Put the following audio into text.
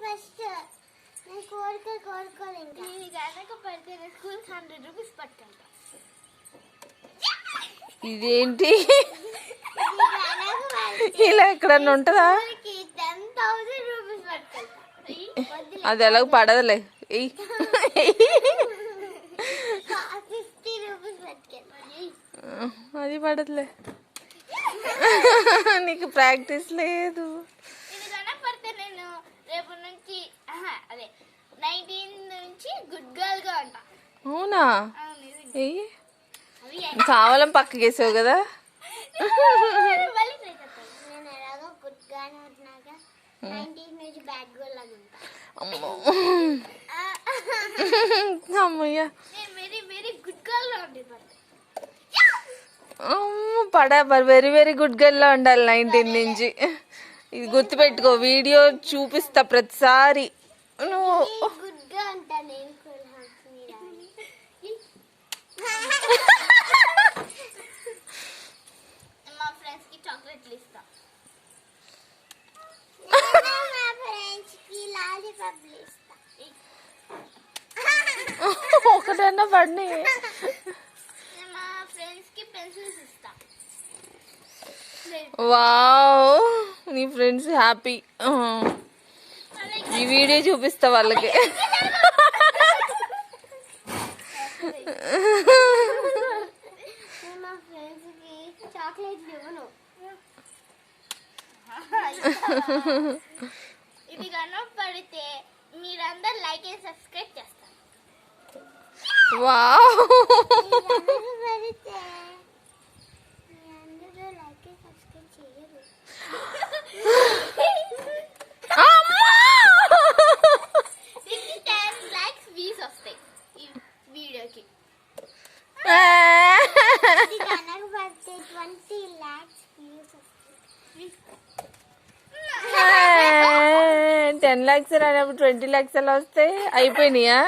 First నేను కోరిక కోరుకోలే కనుక పడితే స్కూల్కి హండ్రెడ్ రూపీస్ పట్టుకుంటా ఇదేంటి? ఇలా ఎక్కడన్నా ఉంటుందా? అది ఎలాగ పడదులే. అది పడదులే. నీకు ప్రాక్టీస్ లేదు ఇది కనుక పడితే నేను రేపు నుంచి ఆహా, అదే నైన్టీన్ నుంచి గుడ్ గర్ల్గా ఉంటా అవునా అవును ఇది ఎయ్. అవి కావాలని పక్కకేసావు కదా అమ్మయ్య. పడా వెరీ వెరీ గుడ్ గర్ల్ లా ఉండాలి నైన్టీన్ నుంచి. ఇది గుర్తుపెట్టుకో వీడియో చూపిస్తా ప్రతిసారి. నువ్వు ఒకటన్నా పడినాయి నేను మా ఫ్రెండ్స్ కి పెన్సిల్స్ ఇస్తా వావ్ నీ ఫ్రెండ్స్ హ్యాపీ ఈ వీడియో చూపిస్తా వాళ్ళకి నేను ఇది కనుక పడితే మీరందరు లైక్ అండ్ సబ్స్క్రైబ్ చేస్తారు. వావ్. అందరూ పెడితే మీ టెన్ ల్యాక్స్ రానప్పుడు ట్వంటీ ల్యాక్స్ అలా వస్తాయి అయిపోయినాయా?